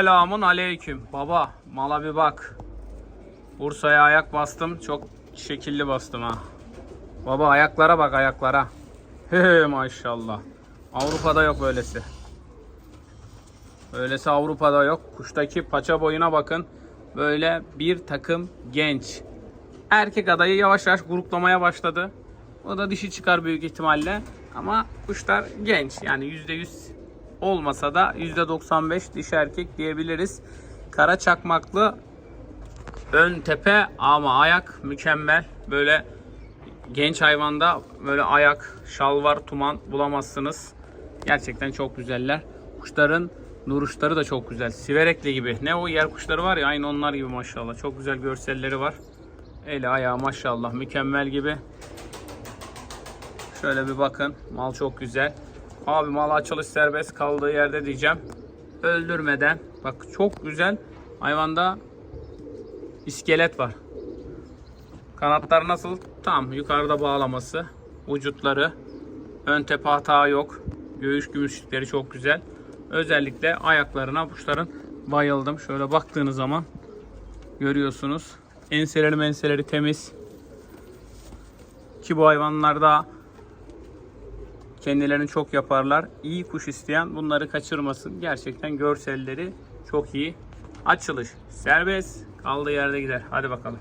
Selamun aleyküm. Baba mala bir bak. Bursa'ya ayak bastım. Çok şekilli bastım ha. Baba ayaklara bak ayaklara. He maşallah. Avrupa'da yok böylesi. Böylesi Avrupa'da yok. Kuştaki paça boyuna bakın. Böyle bir takım genç. Erkek adayı yavaş yavaş gruplamaya başladı. O da dişi çıkar büyük ihtimalle. Ama kuşlar genç. Yani %100 olmasa da %95 dişi erkek diyebiliriz. Kara çakmaklı ön tepe ama ayak mükemmel. Böyle genç hayvanda böyle ayak, şalvar, tuman bulamazsınız. Gerçekten çok güzeller. Kuşların duruşları da çok güzel. Siverekli gibi. Ne o yer kuşları var ya aynı onlar gibi maşallah. Çok güzel görselleri var. Eli ayağı maşallah mükemmel gibi. Şöyle bir bakın. Mal çok güzel. Abi mal açılış serbest kaldığı yerde diyeceğim. Öldürmeden. Bak çok güzel. Hayvanda iskelet var. Kanatlar nasıl? Tam yukarıda bağlaması. Vücutları. Ön tepe hata yok. Göğüs gümüşlükleri çok güzel. Özellikle ayaklarına kuşların bayıldım. Şöyle baktığınız zaman görüyorsunuz. Enseleri menseleri temiz. Ki bu hayvanlarda kendilerini çok yaparlar. İyi kuş isteyen bunları kaçırmasın. Gerçekten görselleri çok iyi. Açılış serbest. Kaldığı yerde gider. Hadi bakalım.